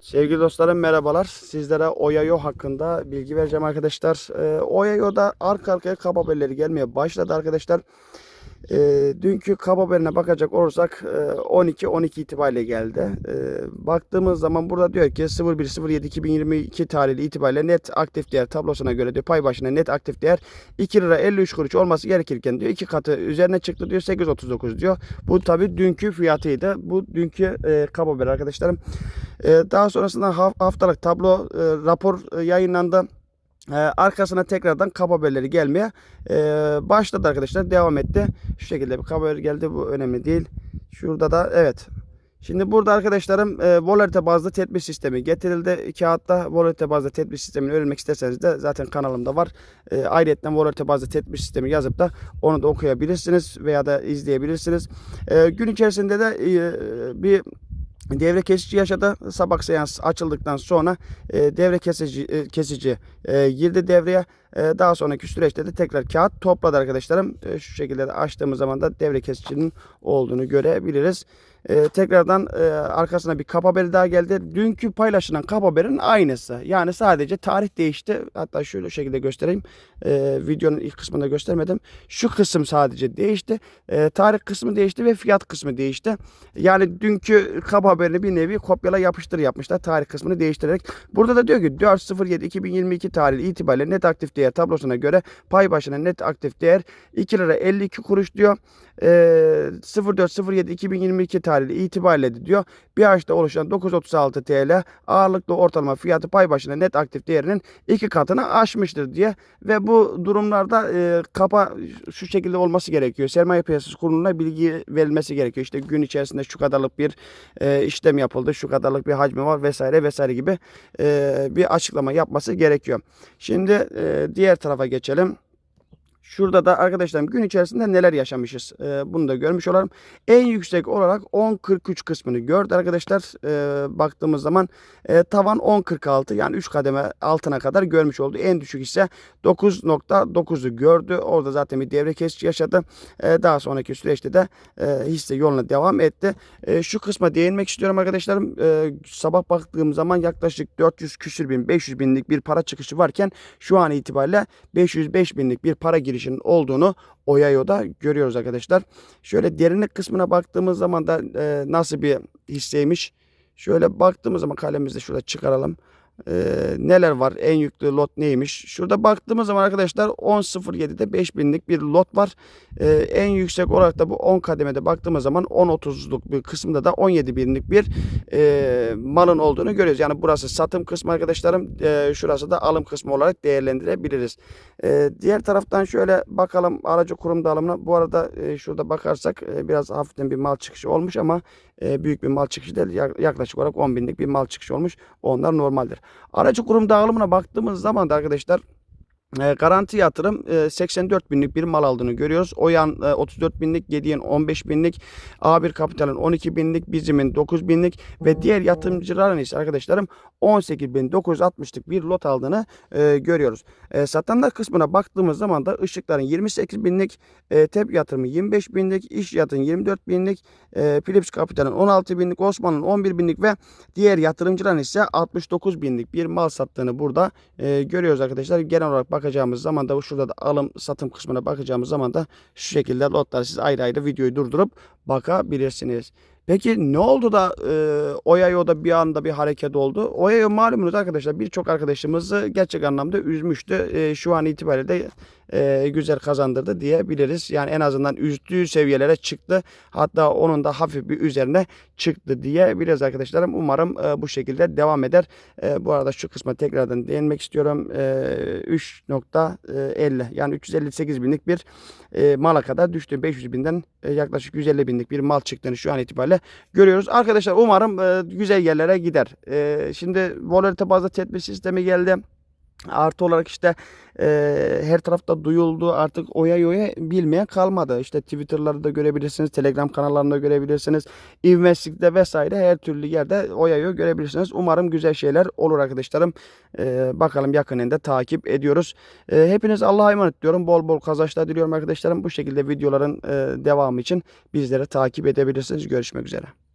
Sevgili dostlarım merhabalar. Sizlere Oyayo hakkında bilgi vereceğim arkadaşlar. Ee, Oyayo'da arka arkaya kap haberleri gelmeye başladı arkadaşlar. Ee, dünkü kap haberine bakacak olursak e, 12-12 itibariyle geldi. Ee, baktığımız zaman burada diyor ki 01.07.2022 tarihli itibariyle net aktif değer tablosuna göre diyor pay başına net aktif değer 2 lira 53 kuruş olması gerekirken diyor iki katı üzerine çıktı diyor 8.39 diyor. Bu tabi dünkü fiyatıydı. Bu dünkü e, kap haber arkadaşlarım. Ee, daha sonrasında haf- haftalık tablo e, rapor e, yayınlandı. Ee, arkasına tekrardan kap haberleri gelmeye e, başladı arkadaşlar. Devam etti. Şu şekilde bir kap haber geldi. Bu önemli değil. Şurada da evet. Şimdi burada arkadaşlarım e, volatilite bazlı tedbir sistemi getirildi. Kağıtta volatilite bazlı tedbir sistemini öğrenmek isterseniz de zaten kanalımda var. E, ayrıca volatilite bazlı tedbir sistemi yazıp da onu da okuyabilirsiniz veya da izleyebilirsiniz. E, gün içerisinde de e, bir devre kesici yaşadı. Sabah seans açıldıktan sonra e, devre kesici e, kesici e, girdi devreye. E, daha sonraki süreçte de tekrar kağıt topladı arkadaşlarım. E, şu şekilde de açtığımız zaman da devre kesicinin olduğunu görebiliriz. E, tekrardan e, arkasına bir kap haberi daha geldi. Dünkü paylaşılan kap haberin aynısı. Yani sadece tarih değişti. Hatta şöyle şekilde göstereyim. E, videonun ilk kısmında göstermedim. Şu kısım sadece değişti. E, tarih kısmı değişti ve fiyat kısmı değişti. Yani dünkü kap haberini bir nevi kopyala yapıştır yapmışlar. Tarih kısmını değiştirerek. Burada da diyor ki 4.07.2022 tarihi itibariyle net aktif değer tablosuna göre pay başına net aktif değer 2 lira 52 kuruş diyor. E, 04.07.2022 tarihi itibariyle diyor bir açta oluşan 936 TL ağırlıklı ortalama fiyatı pay başına net aktif değerinin iki katını aşmıştır diye ve bu durumlarda e, kapa şu şekilde olması gerekiyor. Sermaye piyasası kuruluna bilgi verilmesi gerekiyor. İşte gün içerisinde şu kadarlık bir e, işlem yapıldı, şu kadarlık bir hacmi var vesaire vesaire gibi e, bir açıklama yapması gerekiyor. Şimdi e, diğer tarafa geçelim. Şurada da arkadaşlarım gün içerisinde neler yaşamışız e, bunu da görmüş olalım. En yüksek olarak 10.43 kısmını gördü arkadaşlar. E, baktığımız zaman e, tavan 10.46 yani 3 kademe altına kadar görmüş oldu. En düşük ise 9.9'u gördü. Orada zaten bir devre kesici yaşadı. E, daha sonraki süreçte de e, hisse yoluna devam etti. E, şu kısma değinmek istiyorum arkadaşlarım. E, sabah baktığım zaman yaklaşık 400 küsür bin 500 binlik bir para çıkışı varken şu an itibariyle 505 binlik bir para girişinin olduğunu Oyayo'da görüyoruz arkadaşlar. Şöyle derinlik kısmına baktığımız zaman da e, nasıl bir hisseymiş. Şöyle baktığımız zaman kalemimizi şurada çıkaralım. Ee, neler var? En yüklü lot neymiş? Şurada baktığımız zaman arkadaşlar 10.07'de 5000'lik bir lot var. Ee, en yüksek olarak da bu 10 kademede baktığımız zaman 10.30'luk bir kısımda da 17 binlik bir e, malın olduğunu görüyoruz. Yani burası satım kısmı arkadaşlarım. E, şurası da alım kısmı olarak değerlendirebiliriz. E, diğer taraftan şöyle bakalım aracı kurum dağılımına. Bu arada e, şurada bakarsak e, biraz hafiften bir mal çıkışı olmuş ama e, büyük bir mal çıkışı değil. Yak- Yaklaşık olarak 10 binlik bir mal çıkışı olmuş. Onlar normaldir. Aracı kurum dağılımına baktığımız zaman da arkadaşlar e, garanti yatırım e, 84 binlik bir mal aldığını görüyoruz. Oyan e, 34 binlik, Gediyen 15 binlik, A1 Kapital'ın 12 binlik, Bizim'in 9 binlik ve diğer yatırımcıların ise arkadaşlarım 18 bin 960'lık bir lot aldığını e, görüyoruz. E, satanlar kısmına baktığımız zaman da ışıkların 28 binlik, e, TEP yatırımı 25 binlik, iş yatırım 24 binlik, e, Philips Kapital'ın 16 binlik, Osman'ın 11 binlik ve diğer yatırımcıların ise 69 binlik bir mal sattığını burada e, görüyoruz arkadaşlar. Genel olarak bakacağımız zaman da şurada da alım satım kısmına bakacağımız zaman da şu şekilde lotlar siz ayrı ayrı videoyu durdurup bakabilirsiniz. Peki ne oldu da e, Oyayo'da bir anda bir hareket oldu? Oyayo malumunuz arkadaşlar birçok arkadaşımızı gerçek anlamda üzmüştü. E, şu an itibariyle de e, güzel kazandırdı diyebiliriz. Yani en azından üzdüğü seviyelere çıktı. Hatta onun da hafif bir üzerine çıktı diyebiliriz arkadaşlarım. Umarım e, bu şekilde devam eder. E, bu arada şu kısma tekrardan değinmek istiyorum. E, 3.50 yani 358 binlik bir e, mala kadar düştü. 500 binden e, yaklaşık 150 binlik bir mal çıktığını şu an itibariyle görüyoruz. Arkadaşlar umarım e, güzel yerlere gider. E, şimdi volatilite bazlı tedbir sistemi geldi. Artı olarak işte e, her tarafta duyuldu artık oya yoya bilmeyen kalmadı. İşte Twitter'ları da görebilirsiniz, Telegram kanallarında görebilirsiniz. İvmeslikte vesaire her türlü yerde oya yoya görebilirsiniz. Umarım güzel şeyler olur arkadaşlarım. E, bakalım yakınında takip ediyoruz. E, hepiniz Allah'a emanet diyorum. Bol bol kazançlar diliyorum arkadaşlarım. Bu şekilde videoların e, devamı için bizleri takip edebilirsiniz. Görüşmek üzere.